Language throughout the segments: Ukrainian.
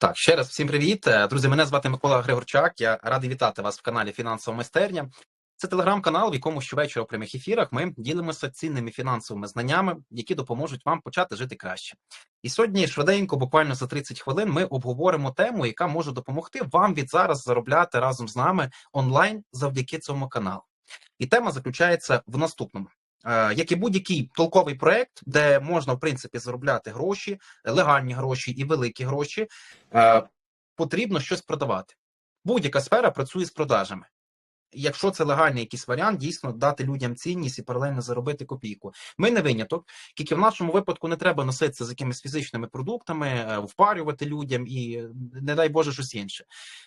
Так, ще раз всім привіт. Е, Друзі, мене звати Микола Григорчак. Я радий вітати вас в каналі Фінансова майстерня. Це телеграм-канал, в якому щовечора в прямих ефірах ми ділимося цінними фінансовими знаннями, які допоможуть вам почати жити краще. І сьогодні швиденько, буквально за 30 хвилин, ми обговоримо тему, яка може допомогти вам від зараз заробляти разом з нами онлайн завдяки цьому каналу. І тема заключається в наступному. Е, Як і будь-який толковий проект, де можна в принципі заробляти гроші, легальні гроші і великі гроші, е, потрібно щось продавати. Будь-яка сфера працює з продажами. Якщо це легальний якийсь варіант, дійсно дати людям цінність і паралельно заробити копійку. Ми не виняток, тільки в нашому випадку не треба носитися з якимись фізичними продуктами, е, впарювати людям і не дай Боже щось інше.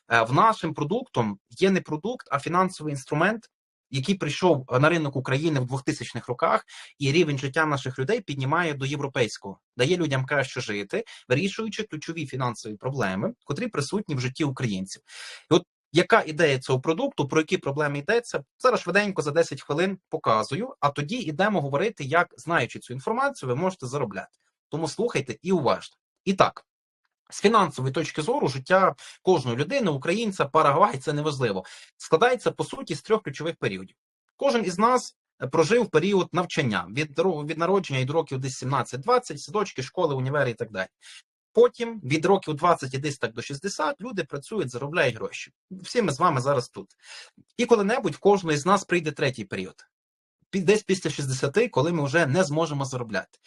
В нашим продуктом є не продукт, а фінансовий інструмент, який прийшов на ринок України в 2000-х роках, і рівень життя наших людей піднімає до європейського, дає людям краще жити, вирішуючи ключові фінансові проблеми, котрі присутні в житті українців. І от яка ідея цього продукту, про які проблеми йдеться, зараз швиденько за 10 хвилин показую, а тоді йдемо говорити, як, знаючи цю інформацію, ви можете заробляти. Тому слухайте і уважно. І так, з фінансової точки зору, життя кожної людини, українця, парагвай, це неважливо, складається по суті з трьох ключових періодів. Кожен із нас е, прожив період навчання від, від народження і до років десь 17-20, садочки, школи, універи і так далі. Потім від років 20 і десь так до 60 люди працюють, заробляють гроші. Всі ми з вами зараз тут. І коли-небудь в кожного з нас прийде третій період. Десь після 60, коли ми вже не зможемо заробляти.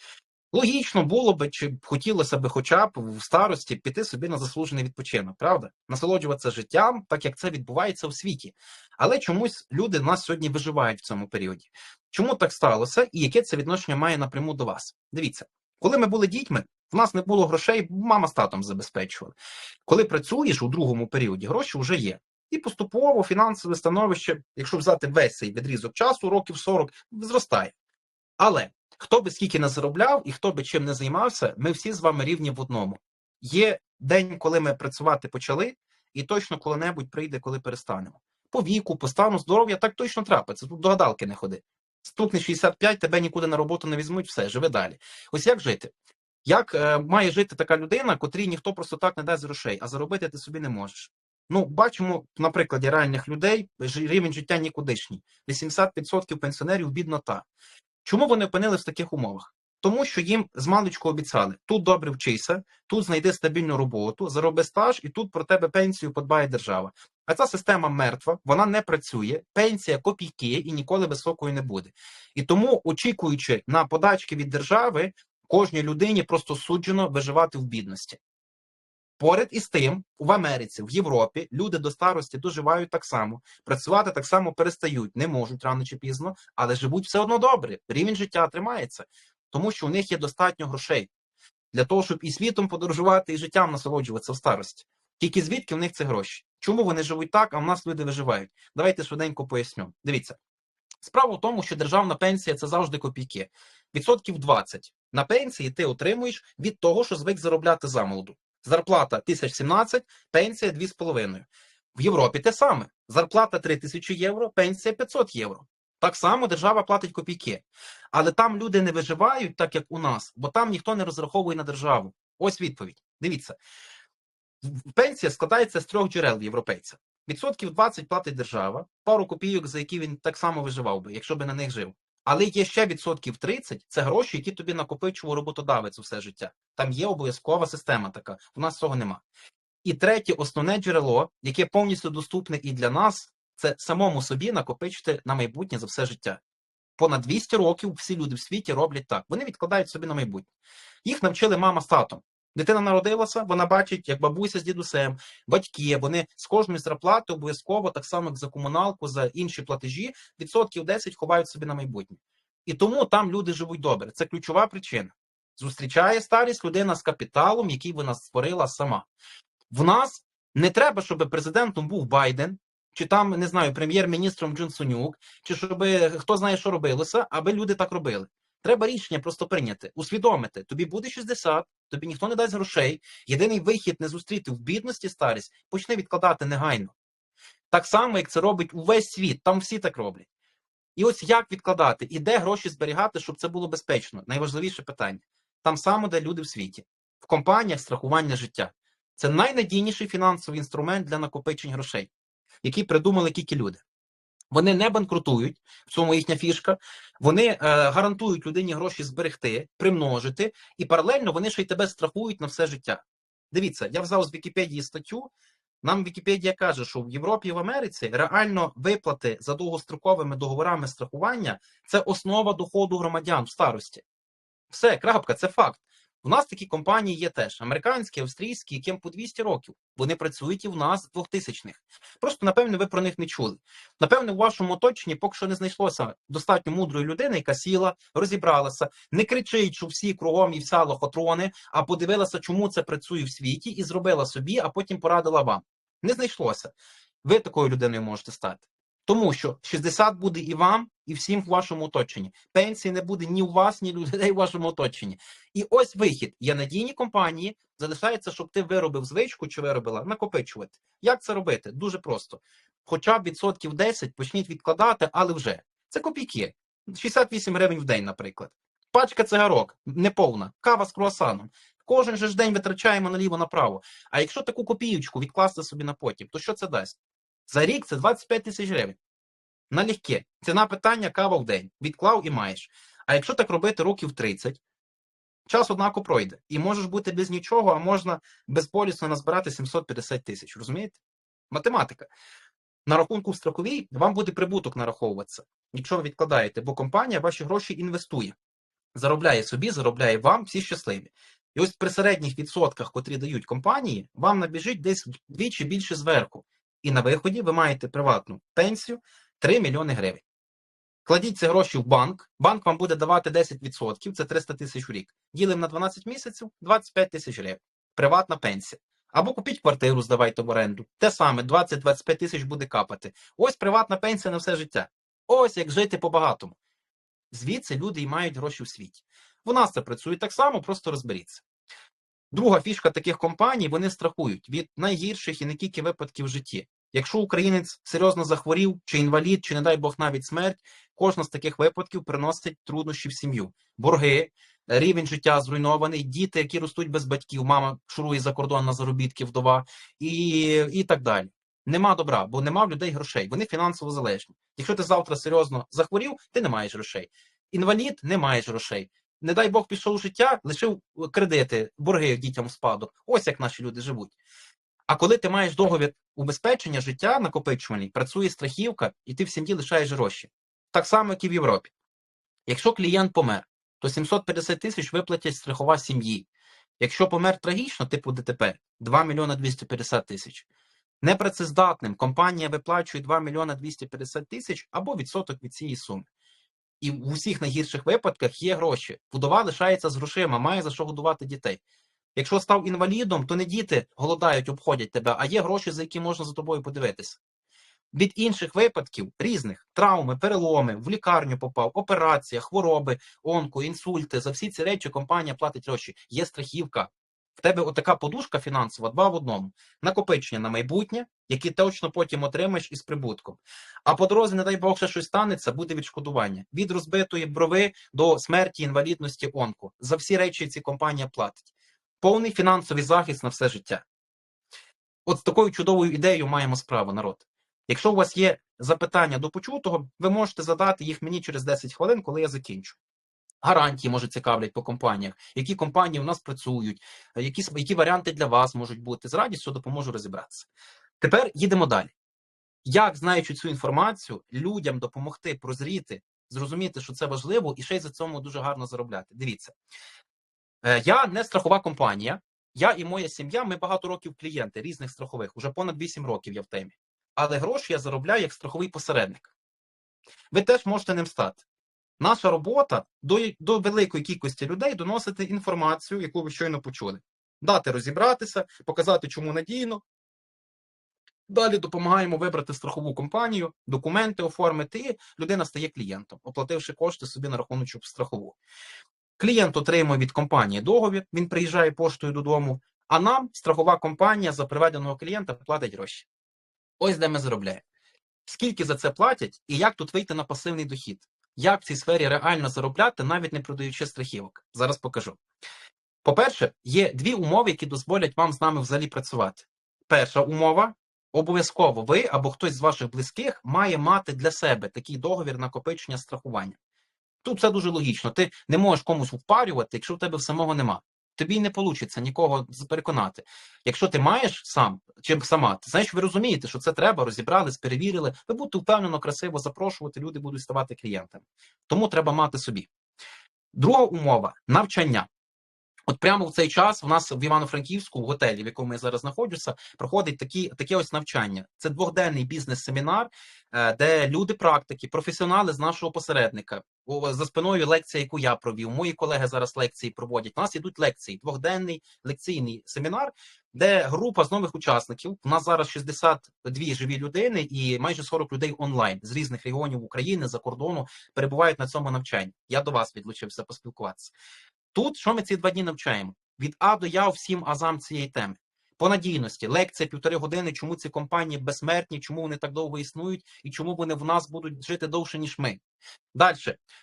Логічно було би, чи б хотілося би хоча б в старості піти собі на заслужений відпочинок, правда? Насолоджуватися життям, так як це відбувається у світі. Але чомусь люди нас сьогодні виживають в цьому періоді. Чому так сталося і яке це відношення має напряму до вас? Дивіться, коли ми були дітьми, в нас не було грошей, мама з татом забезпечували. Коли працюєш у другому періоді, гроші вже є. І поступово фінансове становище, якщо взяти весь цей відрізок часу, років 40, зростає. Але хто би скільки не заробляв і хто би чим не займався, ми всі з вами рівні в одному. Є день, коли ми працювати почали, і точно коли-небудь прийде, коли перестанемо. По віку, по стану здоров'я так точно трапиться. Тут до гадалки не ходи. Стукне 65, тебе нікуди на роботу не візьмуть, все, живи далі. Ось як жити? Як е, має жити така людина, котрій ніхто просто так не дасть грошей, а заробити ти собі не можеш? Ну, бачимо на прикладі реальних людей рівень життя нікудишній. 80% пенсіонерів біднота. Чому вони опинились в таких умовах? Тому що їм з маличку обіцяли: тут добре вчися, тут знайди стабільну роботу, зароби стаж, і тут про тебе пенсію подбає держава. А ця система мертва, вона не працює, пенсія копійки і ніколи високою не буде. І тому, очікуючи на подачки від держави, кожній людині просто суджено виживати в бідності. Поряд із тим, в Америці, в Європі люди до старості доживають так само, працювати так само перестають, не можуть рано чи пізно, але живуть все одно добре. Рівень життя тримається, тому що у них є достатньо грошей для того, щоб і світом подорожувати, і життям насолоджуватися в старості. Тільки звідки в них це гроші? Чому вони живуть так, а в нас люди виживають? Давайте швиденько поясню. Дивіться, справа в тому, що державна пенсія це завжди копійки. Відсотків 20 на пенсії ти отримуєш від того, що звик заробляти замолоду. Зарплата 1017, пенсія 2,5. В Європі те саме. Зарплата 3000 євро, пенсія 500 євро. Так само держава платить копійки. Але там люди не виживають, так як у нас, бо там ніхто не розраховує на державу. Ось відповідь. Дивіться. Пенсія складається з трьох джерел європейця. Відсотків 20 платить держава, пару копійок, за які він так само виживав би, якщо би на них жив. Але є ще відсотків 30 – це гроші, які тобі накопичував роботодавець усе життя. Там є обов'язкова система така. У нас цього нема. І третє, основне джерело, яке повністю доступне і для нас, це самому собі накопичити на майбутнє за все життя. Понад 200 років всі люди в світі роблять так. Вони відкладають собі на майбутнє. Їх навчили мама з татом. Дитина народилася, вона бачить, як бабуся з дідусем, батьки, вони з кожної зарплати обов'язково, так само як за комуналку, за інші платежі, відсотків 10 ховають собі на майбутнє. І тому там люди живуть добре. Це ключова причина. Зустрічає старість людина з капіталом, який вона створила сама. В нас не треба, щоб президентом був Байден, чи там не знаю, прем'єр-міністром Джонсонюк, чи щоб хто знає, що робилося, аби люди так робили. Треба рішення просто прийняти, усвідомити. Тобі буде 60, тобі ніхто не дасть грошей. Єдиний вихід не зустріти в бідності старість, почни відкладати негайно. Так само, як це робить увесь світ, там всі так роблять. І ось як відкладати, і де гроші зберігати, щоб це було безпечно. Найважливіше питання. Там само, де люди в світі, в компаніях страхування життя. Це найнадійніший фінансовий інструмент для накопичень грошей, який придумали тільки люди. Вони не банкрутують, в цьому їхня фішка. Вони е, гарантують людині гроші зберегти, примножити, і паралельно вони ще й тебе страхують на все життя. Дивіться, я взяв з Вікіпедії статтю. Нам Вікіпедія каже, що в Європі і в Америці реально виплати за довгостроковими договорами страхування це основа доходу громадян в старості. Все, крапка, це факт. У нас такі компанії є теж американські, австрійські, яким по 200 років. Вони працюють і в нас з 2000-х. Просто, напевне, ви про них не чули. Напевне, у вашому оточенні поки що не знайшлося достатньо мудрої людини, яка сіла, розібралася, не кричить, що всі кругом і вся лохотрони, а подивилася, чому це працює в світі, і зробила собі, а потім порадила вам. Не знайшлося. Ви такою людиною можете стати. Тому що 60 буде і вам, і всім в вашому оточенні. Пенсії не буде ні у вас, ні у людей в вашому оточенні. І ось вихід. Є надійні компанії. Залишається, щоб ти виробив звичку чи виробила накопичувати. Як це робити? Дуже просто. Хоча б відсотків 10 почніть відкладати, але вже це копійки. 68 гривень в день, наприклад. Пачка цигарок неповна, кава з круасаном. Кожен же ж день витрачаємо наліво направо. А якщо таку копіючку відкласти собі на потім, то що це дасть? За рік це 25 тисяч гривень. Налегке. Ціна питання кава в день. Відклав і маєш. А якщо так робити років 30, час однако пройде. І можеш бути без нічого, а можна безполісно назбирати 750 тисяч. Розумієте? Математика. На рахунку в страховій вам буде прибуток нараховуватися, якщо ви відкладаєте, бо компанія ваші гроші інвестує. Заробляє собі, заробляє вам, всі щасливі. І ось при середніх відсотках, котрі дають компанії, вам набіжить десь вдвічі більше зверху. І на виході ви маєте приватну пенсію 3 мільйони гривень. Кладіть ці гроші в банк, банк вам буде давати 10%, це 300 тисяч у рік. Ділимо на 12 місяців 25 тисяч гривень. Приватна пенсія. Або купіть квартиру, здавайте в оренду. Те саме 20-25 тисяч буде капати. Ось приватна пенсія на все життя. Ось як жити по-багатому. Звідси люди і мають гроші в світі. У нас це працює так само, просто розберіться. Друга фішка таких компаній вони страхують від найгірших і не тільки випадків в житті. Якщо українець серйозно захворів, чи інвалід, чи, не дай Бог, навіть смерть, кожна з таких випадків приносить труднощі в сім'ю. Борги, рівень життя зруйнований, діти, які ростуть без батьків, мама шурує за кордон на заробітки, вдова, і, і так далі. Нема добра, бо нема в людей грошей. Вони фінансово залежні. Якщо ти завтра серйозно захворів, ти не маєш грошей. Інвалід не маєш грошей. Не дай Бог пішов у життя, лишив кредити, борги дітям в спадок. Ось як наші люди живуть. А коли ти маєш договір убезпечення життя накопичувальний, працює страхівка, і ти в сім'ї лишаєш гроші. Так само, як і в Європі. Якщо клієнт помер, то 750 тисяч виплатять страхова сім'ї. Якщо помер трагічно, типу ДТП, 2 мільйона 250 тисяч. Непрацездатним компанія виплачує 2 мільйона 250 тисяч або відсоток від цієї суми. І в усіх найгірших випадках є гроші. Вдова лишається з грошима, має за що годувати дітей. Якщо став інвалідом, то не діти голодають, обходять тебе, а є гроші, за які можна за тобою подивитися. Від інших випадків різних травми, переломи, в лікарню попав, операція, хвороби, онко, інсульти. За всі ці речі компанія платить гроші. Є страхівка. В тебе отака подушка фінансова, два в одному. Накопичення на майбутнє, які точно потім отримаєш із прибутком. А по дорозі, не дай Бог, ще щось станеться, буде відшкодування. Від розбитої брови до смерті, інвалідності, онко. За всі речі ці компанія платить. Повний фінансовий захист на все життя. От з такою чудовою ідеєю маємо справу, народ. Якщо у вас є запитання до почутого, ви можете задати їх мені через 10 хвилин, коли я закінчу. Гарантії може цікавлять по компаніях, які компанії у нас працюють, які, які варіанти для вас можуть бути. З радістю допоможу розібратися. Тепер їдемо далі. Як, знаючи цю інформацію, людям допомогти прозріти, зрозуміти, що це важливо, і ще й за цьому дуже гарно заробляти. Дивіться, я не страхова компанія, я і моя сім'я, ми багато років клієнти різних страхових, уже понад 8 років я в темі. Але гроші я заробляю як страховий посередник. Ви теж можете ним стати. Наша робота до, до великої кількості людей доносити інформацію, яку ви щойно почули. Дати розібратися, показати, чому надійно. Далі допомагаємо вибрати страхову компанію, документи оформити, і людина стає клієнтом, оплативши кошти собі на рахуночок страхову. Клієнт отримує від компанії договір, він приїжджає поштою додому, а нам страхова компанія за приведеного клієнта платить гроші. Ось де ми заробляємо. Скільки за це платять і як тут вийти на пасивний дохід? Як в цій сфері реально заробляти, навіть не продаючи страхівок? Зараз покажу. По-перше, є дві умови, які дозволять вам з нами взагалі працювати. Перша умова обов'язково ви або хтось з ваших близьких має мати для себе такий договір накопичення страхування. Тут все дуже логічно. Ти не можеш комусь впарювати, якщо в тебе самого нема. Тобі не вийде нікого переконати. Якщо ти маєш сам чи сама, ти знаєш, ви розумієте, що це треба, розібрались, перевірили. Ви будете впевнено, красиво запрошувати, люди будуть ставати клієнтами. Тому треба мати собі. Друга умова навчання. От прямо в цей час у нас в Івано-Франківську, в готелі, в якому я зараз знаходжуся, проходить такі, таке ось навчання. Це двохденний бізнес-семінар, е, де люди, практики, професіонали з нашого посередника. За спиною лекція, яку я провів. Мої колеги зараз лекції проводять. У нас ідуть лекції, двохденний лекційний семінар, де група з нових учасників. У нас зараз 62 живі людини і майже 40 людей онлайн з різних регіонів України за кордону перебувають на цьому навчанні. Я до вас відлучився поспілкуватися. Тут що ми ці два дні навчаємо? Від А до Я всім азам цієї теми. По надійності, лекція півтори години, чому ці компанії безсмертні, чому вони так довго існують і чому вони в нас будуть жити довше, ніж ми. Далі,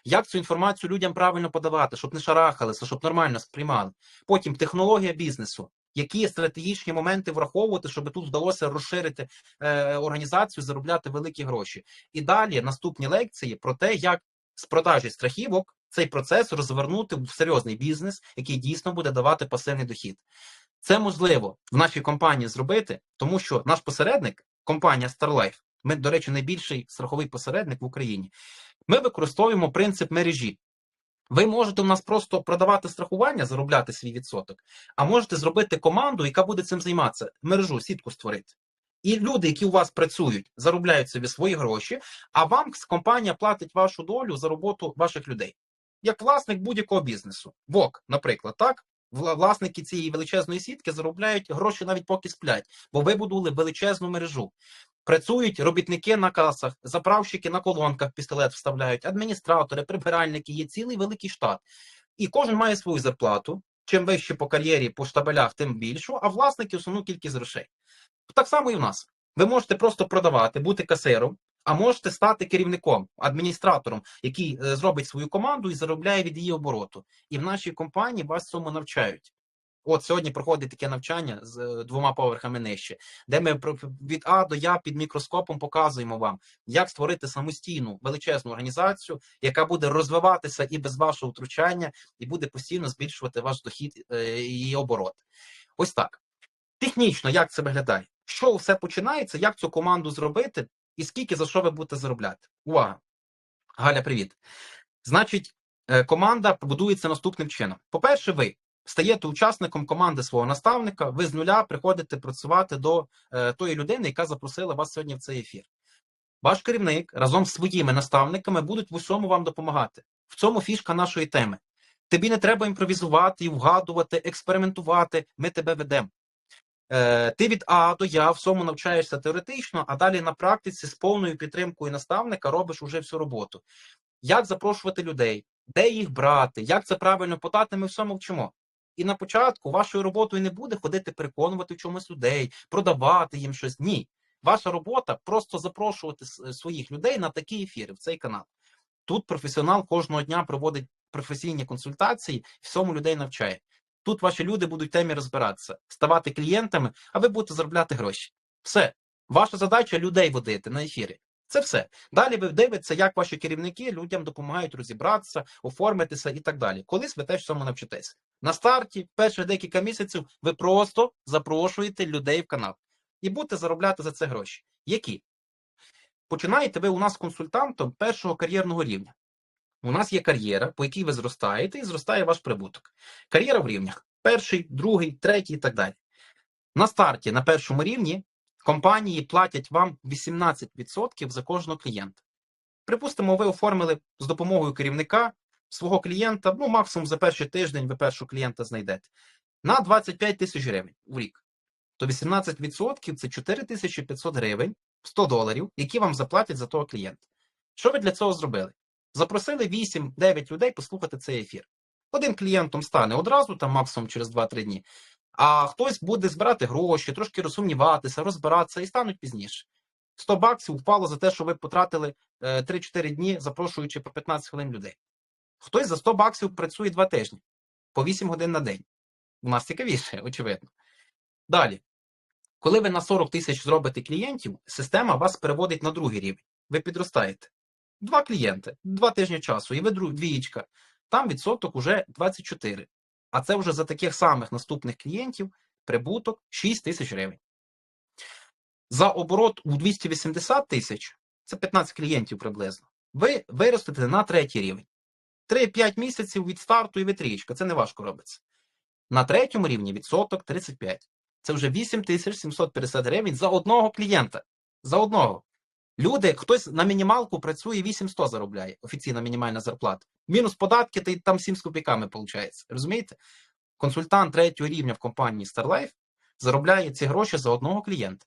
як цю інформацію людям правильно подавати, щоб не шарахалися, щоб нормально сприймали. Потім технологія бізнесу. Які стратегічні моменти враховувати, щоб тут вдалося розширити е, організацію, заробляти великі гроші? І далі наступні лекції про те, як з продажі страхівок цей процес розвернути в серйозний бізнес, який дійсно буде давати пасивний дохід. Це можливо в нашій компанії зробити, тому що наш посередник, компанія StarLife, ми, до речі, найбільший страховий посередник в Україні. Ми використовуємо принцип мережі. Ви можете у нас просто продавати страхування, заробляти свій відсоток, а можете зробити команду, яка буде цим займатися, мережу, сітку створити. І люди, які у вас працюють, заробляють собі свої гроші, а вам компанія платить вашу долю за роботу ваших людей. Як власник будь-якого бізнесу. ВОК, наприклад, так? Власники цієї величезної сітки заробляють гроші навіть поки сплять, бо вибудували величезну мережу. Працюють робітники на касах, заправщики на колонках пістолет вставляють, адміністратори, прибиральники, є цілий великий штат. І кожен має свою зарплату. Чим вище по кар'єрі, по штабелях, тим більшу, а власники основну кількість грошей. Так само і в нас. Ви можете просто продавати, бути касиром, а можете стати керівником, адміністратором, який е, зробить свою команду і заробляє від її обороту. І в нашій компанії вас цьому навчають. От сьогодні проходить таке навчання з е, двома поверхами нижче, де ми від А до Я під мікроскопом показуємо вам, як створити самостійну величезну організацію, яка буде розвиватися і без вашого втручання, і буде постійно збільшувати ваш дохід е, і оборот. Ось так. Технічно, як це виглядає? Що все починається, як цю команду зробити, і скільки за що ви будете заробляти? Увага! Галя, привіт. Значить, е, команда будується наступним чином. По-перше, ви стаєте учасником команди свого наставника, ви з нуля приходите працювати до е, тої людини, яка запросила вас сьогодні в цей ефір. Ваш керівник разом з своїми наставниками будуть в усьому вам допомагати. В цьому фішка нашої теми. Тобі не треба імпровізувати, вгадувати, експериментувати. Ми тебе ведемо. Е, ти від А до Я всьому навчаєшся теоретично, а далі на практиці з повною підтримкою наставника робиш уже всю роботу. Як запрошувати людей, де їх брати, як це правильно подати, ми всьому вчимо. І на початку вашою роботою не буде ходити переконувати в чомусь людей, продавати їм щось. Ні. Ваша робота просто запрошувати своїх людей на такі ефіри в цей канал. Тут професіонал кожного дня проводить професійні консультації, всьому людей навчає. Тут ваші люди будуть в темі розбиратися, ставати клієнтами, а ви будете заробляти гроші. Все. Ваша задача людей водити на ефірі. Це все. Далі ви дивитеся, як ваші керівники людям допомагають розібратися, оформитися і так далі. Колись ви теж цьому навчитесь. На старті, перші декілька місяців, ви просто запрошуєте людей в канал і будете заробляти за це гроші. Які? Починаєте ви у нас консультантом першого кар'єрного рівня. У нас є кар'єра, по якій ви зростаєте, і зростає ваш прибуток. Кар'єра в рівнях: перший, другий, третій і так далі. На старті, на першому рівні, компанії платять вам 18% за кожного клієнта. Припустимо, ви оформили з допомогою керівника свого клієнта, ну, максимум за перший тиждень ви першого клієнта знайдете, на 25 тисяч гривень в рік. То 18% це 4500 гривень, 100 доларів, які вам заплатять за того клієнта. Що ви для цього зробили? Запросили 8-9 людей послухати цей ефір. Один клієнтом стане одразу, там максимум через 2-3 дні, а хтось буде збирати гроші, трошки розсумніватися, розбиратися і стануть пізніше. 100 баксів впало за те, що ви потратили е, 3-4 дні, запрошуючи по 15 хвилин людей. Хтось за 100 баксів працює 2 тижні, по 8 годин на день. У нас цікавіше, очевидно. Далі, коли ви на 40 тисяч зробите клієнтів, система вас переводить на другий рівень. Ви підростаєте. Два клієнти, два тижні часу, і ви двієчка. Там відсоток уже 24. А це вже за таких самих наступних клієнтів прибуток 6 тисяч гривень. За оборот у 280 тисяч, це 15 клієнтів приблизно, ви виростете на третій рівень. 3-5 місяців від старту і ви трієчка, це не важко робиться. На третьому рівні відсоток 35. Це вже 8750 гривень за одного клієнта. За одного. Люди, хтось на мінімалку працює 800 заробляє, офіційна мінімальна зарплата. Мінус податки, й там 7 з копійками виходить. Розумієте? Консультант третього рівня в компанії StarLife заробляє ці гроші за одного клієнта.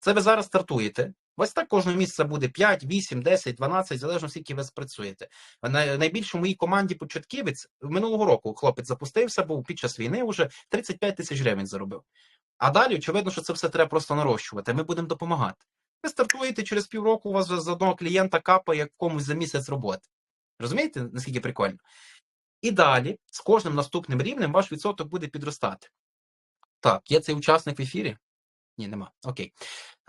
Це ви зараз стартуєте. Вас так кожного місяця буде 5, 8, 10, 12, залежно скільки ви спрацюєте. На найбільше в моїй команді початківець минулого року хлопець запустився, був під час війни вже 35 тисяч гривень заробив. А далі, очевидно, що це все треба просто нарощувати. Ми будемо допомагати. Ви стартуєте через півроку, у вас вже з одного клієнта капає як комусь за місяць роботи. Розумієте, наскільки прикольно? І далі, з кожним наступним рівнем, ваш відсоток буде підростати. Так, є цей учасник в ефірі? Ні, нема. Окей.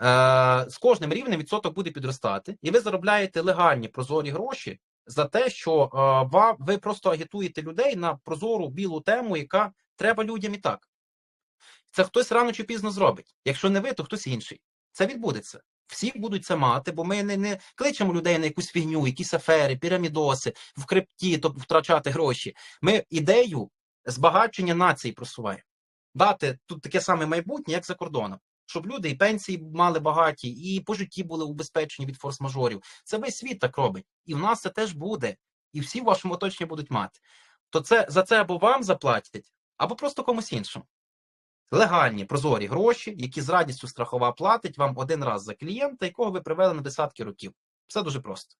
Е, З кожним рівнем відсоток буде підростати, і ви заробляєте легальні прозорі гроші за те, що е, ви просто агітуєте людей на прозору білу тему, яка треба людям і так. Це хтось рано чи пізно зробить. Якщо не ви, то хтось інший. Це відбудеться. Всі будуть це мати, бо ми не, не кличемо людей на якусь фігню, якісь афери, пірамідоси, в крипті, тобто втрачати гроші. Ми ідею збагачення нації просуваємо. Дати тут таке саме майбутнє, як за кордоном. Щоб люди і пенсії мали багаті, і по житті були убезпечені від форс-мажорів. Це весь світ так робить. І в нас це теж буде. І всі в вашому оточенні будуть мати. То це за це або вам заплатять, або просто комусь іншому. Легальні прозорі гроші, які з радістю страхова платить вам один раз за клієнта, якого ви привели на десятки років. Все дуже просто.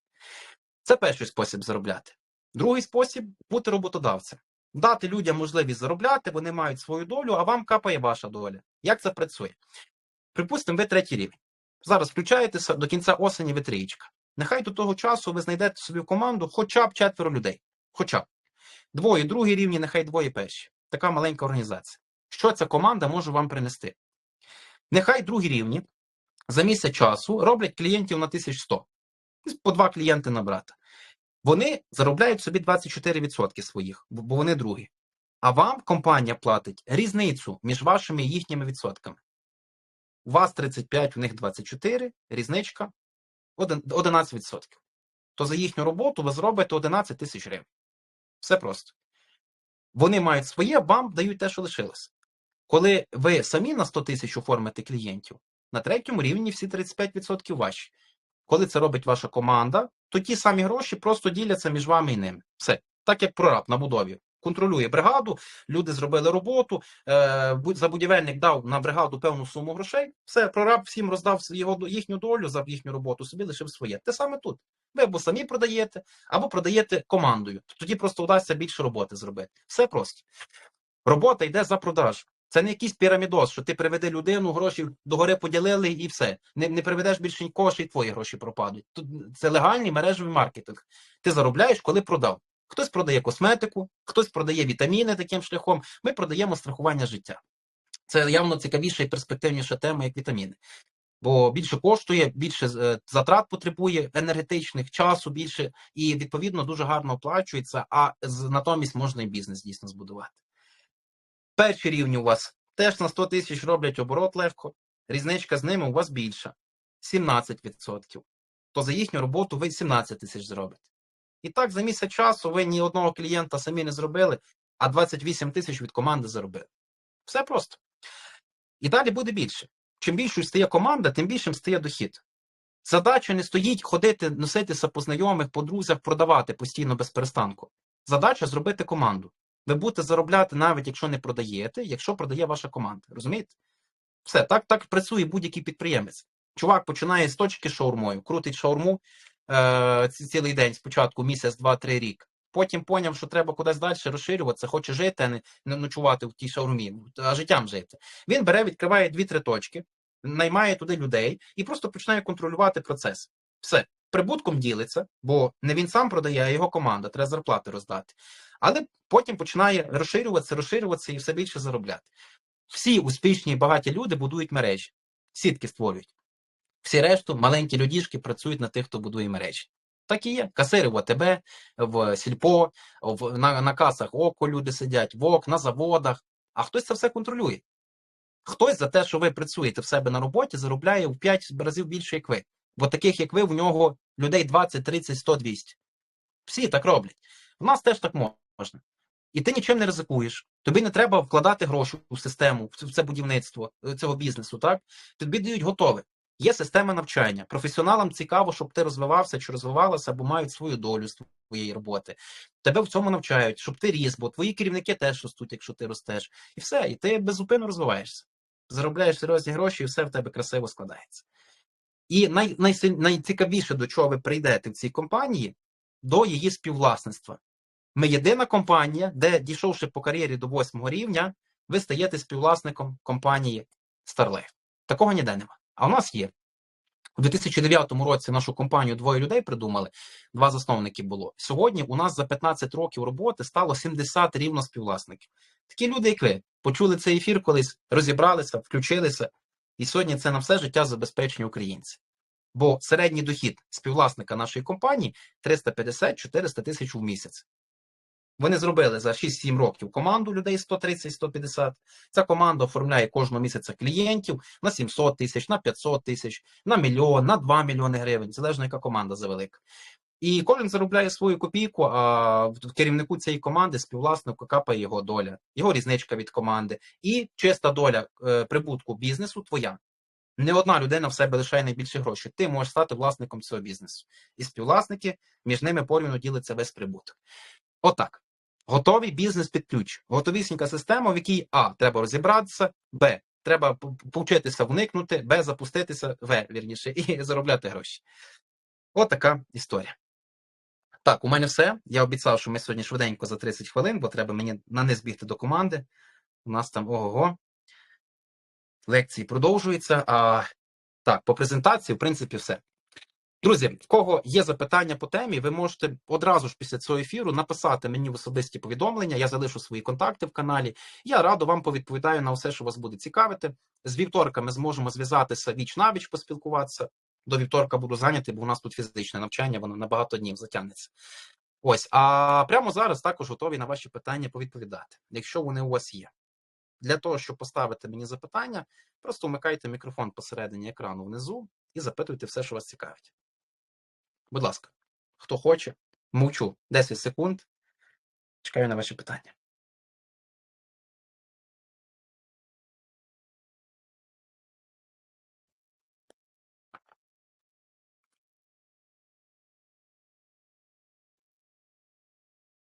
Це перший спосіб заробляти. Другий спосіб бути роботодавцем. Дати людям можливість заробляти, вони мають свою долю, а вам капає ваша доля. Як це працює? Припустимо, ви третій рівень. Зараз включаєтеся до кінця осені ви трієчка. Нехай до того часу ви знайдете собі в команду хоча б четверо людей. Хоча б. Двоє другі рівні, нехай двоє перші. Така маленька організація. Що ця команда може вам принести? Нехай другі рівні за місяць часу роблять клієнтів на 1100. По два клієнти набрати. Вони заробляють собі 24% своїх, бо вони другі. А вам компанія платить різницю між вашими і їхніми відсотками. У вас 35, у них 24, різничка 11%. То за їхню роботу ви зробите 11 тисяч гривень. Все просто. Вони мають своє, вам дають те, що лишилось. Коли ви самі на 100 тисяч оформите клієнтів, на третьому рівні всі 35% ваші. Коли це робить ваша команда, то ті самі гроші просто діляться між вами і ними. Все. Так як прораб на будові. Контролює бригаду, люди зробили роботу, е, забудівельник дав на бригаду певну суму грошей. Все, прораб всім роздав його, їхню долю за їхню роботу, собі лишив своє. Те саме тут. Ви або самі продаєте, або продаєте командою. Тоді просто вдасться більше роботи зробити. Все просто. Робота йде за продаж. Це не якийсь пірамідоз, що ти приведи людину, гроші догори поділили і все. Не, не приведеш більше нікого, й твої гроші пропадуть. Тут це легальний мережевий маркетинг. Ти заробляєш, коли продав. Хтось продає косметику, хтось продає вітаміни таким шляхом. Ми продаємо страхування життя. Це явно цікавіша і перспективніша тема, як вітаміни. Бо більше коштує, більше е, затрат потребує енергетичних, часу більше, і відповідно дуже гарно оплачується, а натомість можна і бізнес дійсно збудувати. Перші рівні у вас теж на 100 тисяч роблять оборот легко, різничка з ними у вас більша 17%. То за їхню роботу ви 17 тисяч зробите. І так за місяць часу ви ні одного клієнта самі не зробили, а 28 тисяч від команди заробили. Все просто. І далі буде більше. Чим більшою стає команда, тим більшим стає дохід. Задача не стоїть ходити, носитися по знайомих, по друзях, продавати постійно без перестанку. Задача зробити команду. Ви будете заробляти, навіть якщо не продаєте, якщо продає ваша команда. Розумієте? Все, так, так працює будь-який підприємець. Чувак починає з точки шаурмою, крутить шаурму е, цілий день, спочатку місяць, два-три рік. Потім поняв, що треба кудись далі розширюватися, хоче жити, а не, ночувати в тій шаурмі, а життям жити. Він бере, відкриває дві-три точки, наймає туди людей і просто починає контролювати процес. Все. Прибутком ділиться, бо не він сам продає, а його команда, треба зарплати роздати. Але потім починає розширюватися, розширюватися і все більше заробляти. Всі успішні і багаті люди будують мережі, сітки створюють. Всі решту маленькі людішки працюють на тих, хто будує мережі. Так і є. Касири в АТБ, в Сільпо, в, на, на касах ОКО люди сидять, в ОК, на заводах, а хтось це все контролює. Хтось за те, що ви працюєте в себе на роботі, заробляє в 5 разів більше, як ви. Бо таких, як ви, в нього людей 20, 30, 100, 200. Всі так роблять. У нас теж так можна. І ти нічим не ризикуєш. Тобі не треба вкладати гроші у систему, в це будівництво е, цього бізнесу. Так тобі дають готове. Є система навчання. Професіоналам цікаво, щоб ти розвивався чи розвивалася, бо мають свою долю з твоєї роботи. Тебе в цьому навчають, щоб ти ріс, бо твої керівники теж ростуть, якщо ти ростеш. І все, і ти безупинно розвиваєшся. Заробляєш серйозні гроші, і все в тебе красиво складається. І най, найсиль- найцікавіше, до чого ви прийдете в цій компанії, до її співвласництва. Ми єдина компанія, де, дійшовши по кар'єрі до восьмого рівня, ви стаєте співвласником компанії Starlife. Такого ніде нема. А у нас є. У 2009 році нашу компанію двоє людей придумали, два засновники було. Сьогодні у нас за 15 років роботи стало 70 рівно співвласників. Такі люди, як ви, почули цей ефір колись, розібралися, включилися, і сьогодні це на все життя забезпечені українці. Бо середній дохід співвласника нашої компанії 350-400 тисяч в місяць. Вони зробили за 6-7 років команду людей 130-150. Ця команда оформляє кожного місяця клієнтів на 700 тисяч, на 500 тисяч, на мільйон, на 2 мільйони гривень, залежно яка команда завелика. І кожен заробляє свою копійку, а керівнику цієї команди співвласнику капає його доля, його різничка від команди. І чиста доля е, прибутку бізнесу твоя. Не одна людина в себе лишає найбільше грошей. Ти можеш стати власником цього бізнесу. І співвласники між ними порівняно ділиться весь прибуток. Отак. Готовий бізнес під ключ. Готовісінька система, в якій А. Треба розібратися, Б. Треба повчитися вникнути, Б. Запуститися, В. Вірніше, і заробляти гроші. Отака історія. Так, у мене все. Я обіцяв, що ми сьогодні швиденько за 30 хвилин, бо треба мені на низ бігти до команди. У нас там ого-го. Лекції продовжуються. А так, по презентації, в принципі, все. Друзі, в кого є запитання по темі, ви можете одразу ж після цього ефіру написати мені в особисті повідомлення. Я залишу свої контакти в каналі. Я радо вам повідповідаю на все, що вас буде цікавити. З вівторка ми зможемо зв'язатися віч на віч, поспілкуватися. До вівторка буду зайнятий, бо у нас тут фізичне навчання, воно на багато днів затягнеться. Ось, а прямо зараз також готові на ваші питання повідповідати, якщо вони у вас є. Для того, щоб поставити мені запитання, просто вмикайте мікрофон посередині екрану внизу і запитуйте все, що вас цікавить. Будь ласка, хто хоче, мовчу 10 секунд. Чекаю на ваші питання.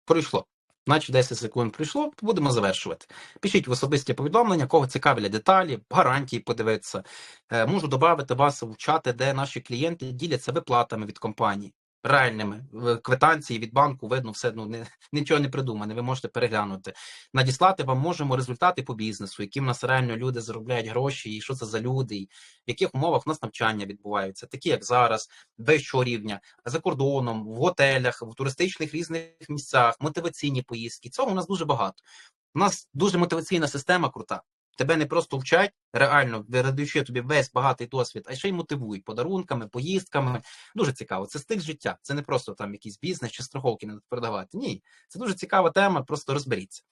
Пройшло. Значить, 10 секунд пройшло, будемо завершувати. Пишіть в особисті повідомлення, кого цікавлять деталі, гарантії подивитися. Е, Можу додати вас в чати, де наші клієнти діляться виплатами від компанії. Реальними квитанції від банку видно все ну не нічого не придумане. Ви можете переглянути. Надіслати вам можемо результати по бізнесу, які в нас реально люди заробляють гроші, і що це за люди, і в яких умовах в нас навчання відбуваються, такі як зараз, вищого рівня, за кордоном, в готелях, в туристичних різних місцях, мотиваційні поїздки. Цього у нас дуже багато. У нас дуже мотиваційна система крута. Тебе не просто вчать, реально передаючи тобі весь багатий досвід, а ще й мотивують подарунками, поїздками. Дуже цікаво. Це стиль життя. Це не просто там якийсь бізнес чи страховки не продавати. Ні, це дуже цікава тема. Просто розберіться.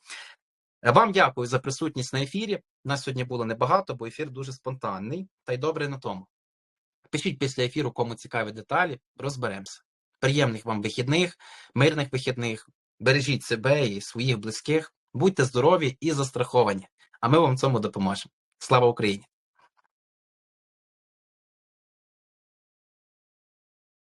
Вам дякую за присутність на ефірі. Нас сьогодні було небагато, бо ефір дуже спонтанний та й добре на тому. Пишіть після ефіру, кому цікаві деталі, розберемося. Приємних вам вихідних, мирних вихідних. Бережіть себе і своїх близьких. Будьте здорові і застраховані. А ми вам в цьому допоможемо. Слава Україні!